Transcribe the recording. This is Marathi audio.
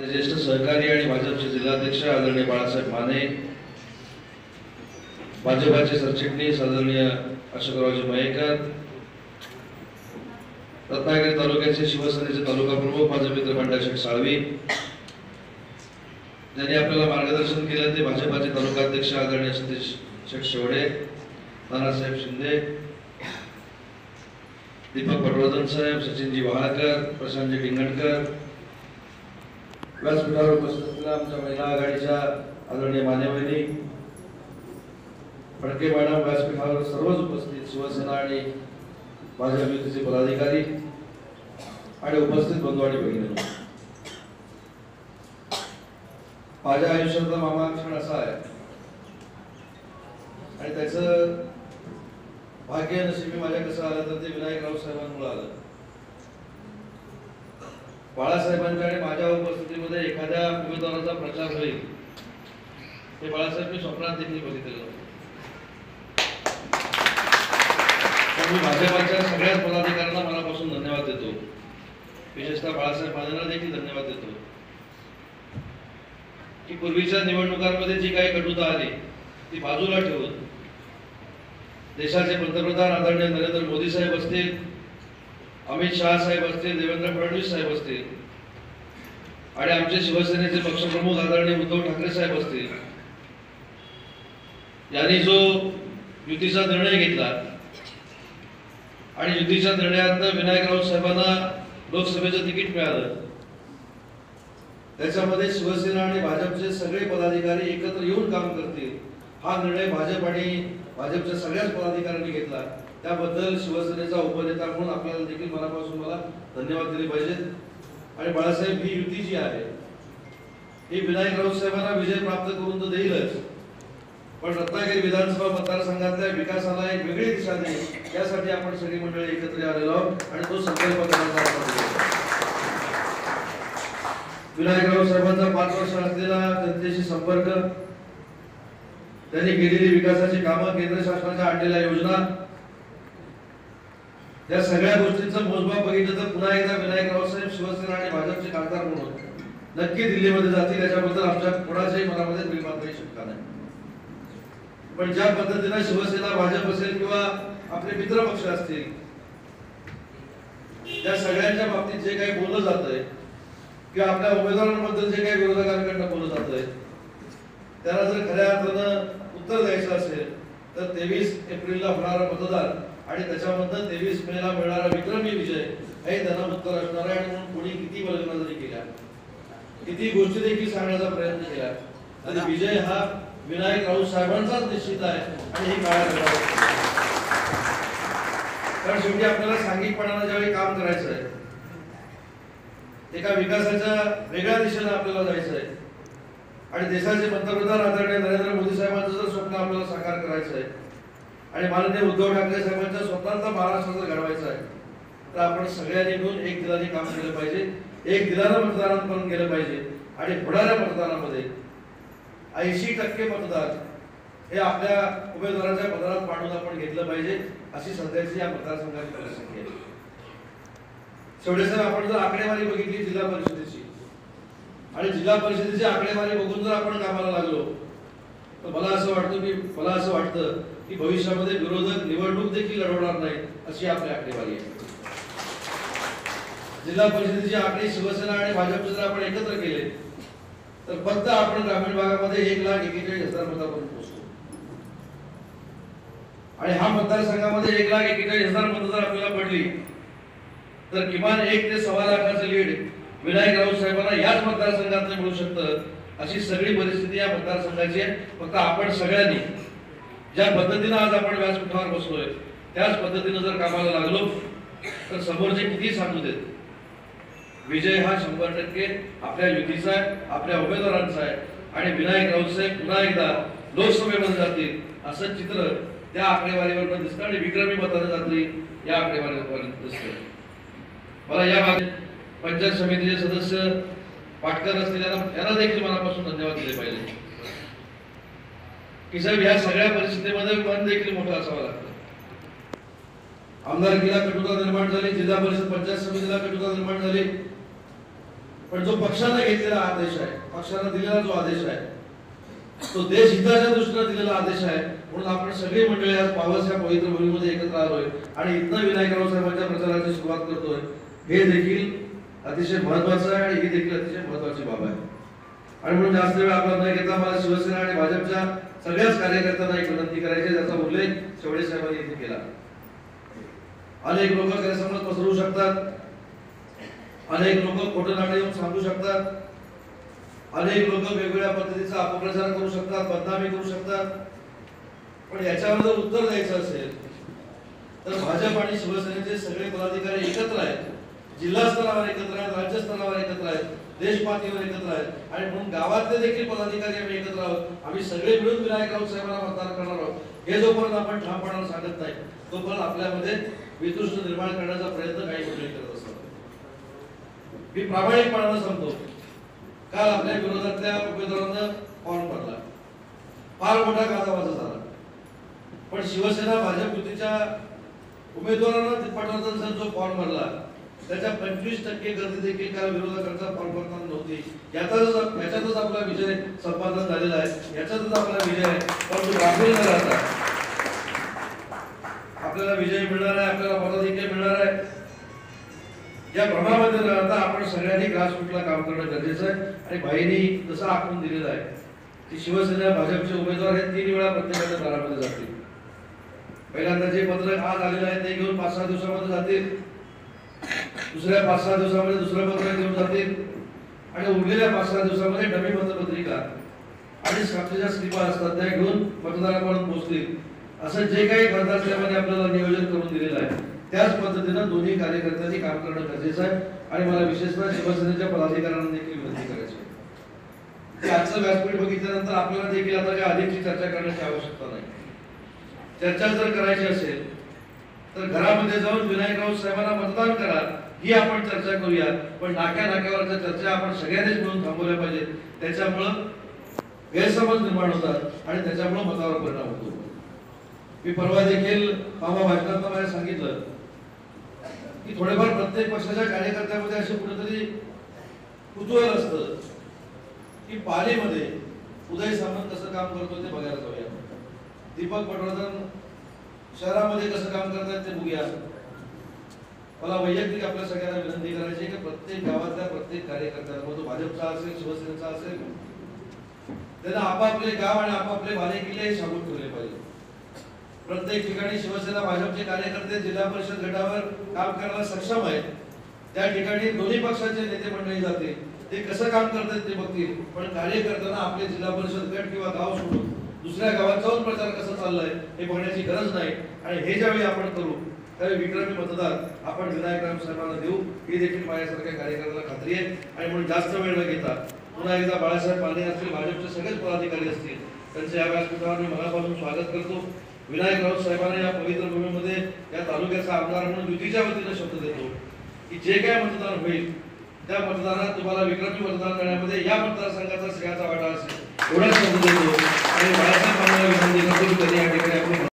ज्येष्ठ सहकारी आणि भाजपचे जिल्हाध्यक्ष आदरणीय बाळासाहेब माने भाजपाचे सरचिटणीस आदरणीय अशोकरावजी मयेकर रत्नागिरी तालुक्याचे शिवसेनेचे तालुका प्रमुख माझे मित्र मंडळ साळवी ज्यांनी आपल्याला मार्गदर्शन केलं ते भाजपाचे तालुकाध्यक्ष आदरणीय सतीश शेठ शेवडे नानासाहेब शिंदे दीपक पटवर्धन साहेब सचिनजी वहाळकर प्रशांतजी डिंगणकर व्यासपीठावर उपस्थित असलेल्या आमच्या महिला आघाडीच्या आदरणीय मान्यवहिनी फडके मॅडम व्यासपीठावर सर्वच उपस्थित शिवसेना आणि भाजप युतीचे पदाधिकारी आणि उपस्थित बंधू आणि भगिनी. माझ्या आयुष्यातला मामा क्षण असा आहे. आणि त्याचं भाग्य नशिबी माझ्या कसं आलं तर ते विनायकराव साहेबांमुळे आलं. बाळासाहेबांच्या आणि माझ्या उपस्थितीमध्ये एखाद्या उमेदवाराचा प्रचार होईल. हे बाळासाहेब मी स्वप्नात देखील बघितलेलं नव्हतं. पण मी भाजपाच्या सगळ्याच पदाधिकाऱ्यांना मनापासून धन्यवाद देतो. विशेषतः बाळासाहेब मानेंना देखील धन्यवाद देतो. की पूर्वीच्या निवडणुकांमध्ये जी काही कटुता आली ती बाजूला ठेवून देशाचे पंतप्रधान आदरणीय नरेंद्र मोदी साहेब असतील अमित शहा साहेब असतील देवेंद्र फडणवीस साहेब असतील आणि आमचे शिवसेनेचे पक्षप्रमुख आदरणीय उद्धव ठाकरे साहेब असतील यांनी जो युतीचा निर्णय घेतला आणि युतीच्या निर्णयात विनायकराव साहेबांना लोकसभेचं तिकीट मिळालं त्याच्यामध्ये शिवसेना आणि भाजपचे सगळे पदाधिकारी एकत्र येऊन काम करतील हा निर्णय भाजप आणि भाजपच्या सगळ्याच पदाधिकाऱ्यांनी घेतला. त्याबद्दल शिवसेनेचा उपनेता म्हणून आपल्याला देखील मनापासून मला धन्यवाद दिले पाहिजेत आणि बाळासाहेब ही युती जी आहे ही विनायक राऊत साहेबांना विजय प्राप्त करून तर देईलच. पण रत्नागिरी विधानसभा मतदारसंघातल्या विकासाला एक वेगळी दिशा देईल यासाठी आपण सगळी मंडळी एकत्र आलेलो आहोत आणि तो संकल्प करण्याचा आपण विनायकराव साहेबांचा पाच वर्ष असलेला जनतेशी संपर्क त्यांनी केलेली विकासाची कामं केंद्र शासनाच्या आणलेल्या योजना. या सगळ्या गोष्टींचं मोजमाप बघितलं तर पुन्हा एकदा विनायकराव साहेब शिवसेना आणि भाजपचे खासदार म्हणून नक्की दिल्लीमध्ये जातील. याच्याबद्दल आमच्या कोणाच्याही मनामध्ये काही शंका नाही. पण ज्या पद्धतीनं शिवसेना भाजप असेल किंवा आपले मित्र पक्ष असतील त्या सगळ्यांच्या बाबतीत जे काही बोललं जातंय किंवा आपल्या उमेदवारांबद्दल जे काही विरोधकांकडनं बोललं जातंय त्याला जर खऱ्या अर्थानं उत्तर द्यायचं असेल तर तेवीस एप्रिलला होणारा मतदान आणि त्याच्यामधनं तेवीस मेला मिळणारा विक्रमी विजय हे त्यांना उत्तर असणार आहे आणि म्हणून कोणी किती वल्गना जरी केल्या किती गोष्टी देखील सांगण्याचा प्रयत्न केला आणि विजय हा विनायक राऊत साहेबांचाच निश्चित आहे आणि हे काळात कारण शेवटी आपल्याला सांघिकपणानं ज्यावेळी काम करायचं आहे एका विकासाच्या वेगळ्या दिशेने आपल्याला जायचं आहे आणि देशाचे पंतप्रधान आदरणीय नरेंद्र मोदी साहेबांचं जर स्वप्न आपल्याला साकार करायचं आहे आणि माननीय उद्धव ठाकरे साहेबांच्या स्वतःचा महाराष्ट्र जर घडवायचा आहे तर आपण सगळ्यांनी मिळून एक दिलाने काम केलं पाहिजे एक दिलानं मतदानापर्यंत गेलं पाहिजे आणि होणाऱ्या मतदानामध्ये ऐंशी टक्के मतदार हे आपल्या उमेदवाराच्या पदारात मांडून आपण घेतलं पाहिजे अशी सध्याची या मतदारसंघाची परिस्थिती आहे. शेवटी साहेब आपण जर आकडेवारी बघितली जिल्हा परिषदेची आणि जिल्हा परिषदेची आकडेवारी बघून जर आपण कामाला लागलो तर मला असं वाटतं की मला असं वाटतं की भविष्यामध्ये विरोधक निवडणूक देखील लढवणार नाही अशी आपली आकडेवारी आहे. जिल्हा परिषदेची आकडे शिवसेना आणि भाजपचे जर आपण एकत्र केले तर फक्त आपण ग्रामीण भागामध्ये एक लाख एकेचाळीस हजार मतापर्यंत पोहोचतो. आणि हा मतदारसंघामध्ये एक लाख एकेचाळीस हजार मतं जर आपल्याला पडली तर किमान एक ते सव्वा लाखाचं लीड विनायक राऊत साहेबांना याच मतदारसंघात मिळू शकतं. अशी सगळी परिस्थिती या मतदारसंघाची आहे. फक्त आपण सगळ्यांनी ज्या पद्धतीनं आज आपण व्यासपीठावर बसलोय त्याच पद्धतीनं जर कामाला लागलो तर समोरचे किती सांगू देत? विजय हा शंभर टक्के आपल्या युतीचा आहे आपल्या उमेदवारांचा आहे. आणि विनायक राऊत साहेब पुन्हा एकदा लोकसभेमध्ये जातील असं चित्र त्या आकडेवारीवर दिसतं आणि विक्रमी मताने जातील या आकडेवारीवर दिसतं. मला या बाबतीत पंचायत समितीचे सदस्य पाटकर असतील यांना देखील मनापासून धन्यवाद दिले पाहिजे. की साहेब ह्या सगळ्या परिस्थितीमध्ये मन देखील मोठं असावं लागतं. आमदारकीला कटुता निर्माण झाली जिल्हा परिषद पंचायत समितीला कटुता निर्माण झाली. पण जो पक्षाने घेतलेला आदेश आहे पक्षाने दिलेला जो आदेश आहे तो देश हिताच्या दृष्टीने दिलेला आदेश आहे म्हणून आपण सगळी मंडळी आज पावस या पवित्र भूमीमध्ये एकत्र आलोय आणि इथं विनायकराव साहेबांच्या प्रचाराची सुरुवात करतोय. हे देखील अतिशय महत्वाचं आहे आणि ही देखील अतिशय महत्वाची बाब आहे. आणि म्हणून जास्त वेळ आपण न घेता मला शिवसेना आणि भाजपच्या सगळ्याच कार्यकर्त्यांना एक विनंती करायची आहे, ज्याचा उल्लेख शेवडे साहेबांनी इथे केला. अनेक लोक गैरसमज पसरवू शकतात. अनेक लोक खोटं नाणे येऊन सांगू शकतात. अनेक लोक वेगवेगळ्या पद्धतीचा अपप्रचार करू शकतात बदनामी करू शकतात. पण याच्यावर जर उत्तर द्यायचं असेल तर भाजप आणि शिवसेनेचे सगळे पदाधिकारी एकत्र आहेत. जिल्हा स्तरावर एकत्र आहेत राज्य स्तरावर एकत्र आहेत देशपातळीवर एकत्र आहेत. आणि म्हणून गावातले देखील पदाधिकारी आम्ही एकत्र आहोत. आम्ही सगळे मिळून विनायक राऊत साहेबांना मतदान करणार आहोत. हे जोपर्यंत आपण ठामपणानं सांगत नाही तोपर्यंत आपल्यामध्ये वितृष्ट निर्माण करण्याचा प्रयत्न काही मंडळी करत असतात मी प्रामाणिकपणानं सांगतो काल आपल्या विरोधातल्या उमेदवारांना फॉर्म भरला फार मोठा गाजावाजा झाला. पण शिवसेना भाजप युतीच्या उमेदवारांना पटवर्धनचा जो फॉर्म भरला त्याच्या पंचवीस टक्के गर्दी देखील काल विरोधकांचा फॉर्म नव्हती. याचाच याच्यातच आपला विजय संपादन झालेला आहे. याच्यातच आपला विजय आहे. परंतु राफेल न राहता आपल्याला विजय मिळणार आहे आपल्याला पदाधिकारी मिळणार आहे. या भ्रमामध्ये न राहता आपण सगळ्यांनी ग्रासरूटला काम करणं गरजेचं आहे. आणि भाईनी जसं आखून दिलेलं आहे की शिवसेना भाजपचे उमेदवार हे तीन वेळा प्रत्येकाच्या दारामध्ये जातील. पहिल्यांदा जे पत्रक आज आलेलं आहे ते घेऊन पाच सहा दिवसामध्ये जातील. दुसऱ्या पाच सहा दिवसामध्ये दुसरं पत्र घेऊन जातील. आणि उरलेल्या पाच सहा दिवसामध्ये डमी मतपत्रिका आणि साक्षीच्या स्लिपा असतात त्या घेऊन मतदारापर्यंत पोहोचतील. असं जे काही खासदार साहेबांनी आपल्याला नियोजन करून दिलेलं आहे त्याच पद्धतीनं दोन्ही कार्यकर्त्यांनी काम करणं गरजेचं आहे. आणि मला विशेषतः शिवसेनेच्या पदाधिकाऱ्यांना देखील विनंती करायची आहे. आजचं व्यासपीठ बघितल्यानंतर आपल्याला देखील आता काही अधिकची चर्चा करण्याची आवश्यकता नाही. चर्चा जर करायची असेल तर घरामध्ये जाऊन विनायकराव साहेबांना मतदान करा. ही आपण चर्चा करूया पण नाक्या नाक्यावरच्या चर्चा आपण सगळ्यांनीच मिळून थांबवल्या पाहिजेत. त्याच्यामुळं गैरसमज निर्माण होतात आणि त्याच्यामुळं मतावर परिणाम होतो. मी परवा देखील बाबा भाजपांना मला सांगितलं की थोडेफार प्रत्येक पक्षाच्या कार्यकर्त्यामध्ये असे कुठेतरी कुतूहल असतं की पालीमध्ये उदय सामंत कसं काम करतो ते बघायला जाऊया. दीपक पटवर्धन शहरामध्ये कसं काम करतात ते बघूया. मला वैयक्तिक आपल्या सगळ्यांना विनंती करायची की प्रत्येक गावातल्या प्रत्येक कार्यकर्त्याला मग तो भाजपचा असेल शिवसेनेचा असेल त्यांना आपापले गाव आणि आपापले बालेकिल्ले सांगून ठेवले पाहिजे. प्रत्येक ठिकाणी शिवसेना भाजपचे कार्यकर्ते जिल्हा परिषद गटावर काम करायला सक्षम आहेत. त्या ठिकाणी दोन्ही पक्षाचे नेते मंडळी जाते ते कसं काम करतात ते बघतील. पण कार्य करताना आपले जिल्हा परिषद गट किंवा गाव सोडून दुसऱ्या गावात जाऊन प्रचार कसा चाललाय हे बघण्याची गरज नाही. आणि हे ज्यावेळी आपण करू त्यावेळी विक्रमी मतदार आपण विनायकराव साहेबांना देऊ. ही देखील माझ्यासारख्या कार्यकर्त्याला खात्री आहे. आणि म्हणून जास्त वेळ न घेता पुन्हा एकदा बाळासाहेब पांडे असतील भाजपचे सगळेच पदाधिकारी असतील त्यांचे या व्यासपीठावर मी मनापासून स्वागत करतो. विनायक राऊत साहेबांना या पवित्र भूमीमध्ये या तालुक्याचा आमदार म्हणून युतीच्या वतीने शब्द देतो. की जे काय मतदान होईल त्या मतदानात तुम्हाला विक्रमी मतदान करण्यामध्ये या मतदारसंघाचा सिंहाचा वाटा असेल. एवढाच शब्द देतो. आणि बाळासाहेब पांडे विनंती करतो की त्यांनी या ठिकाणी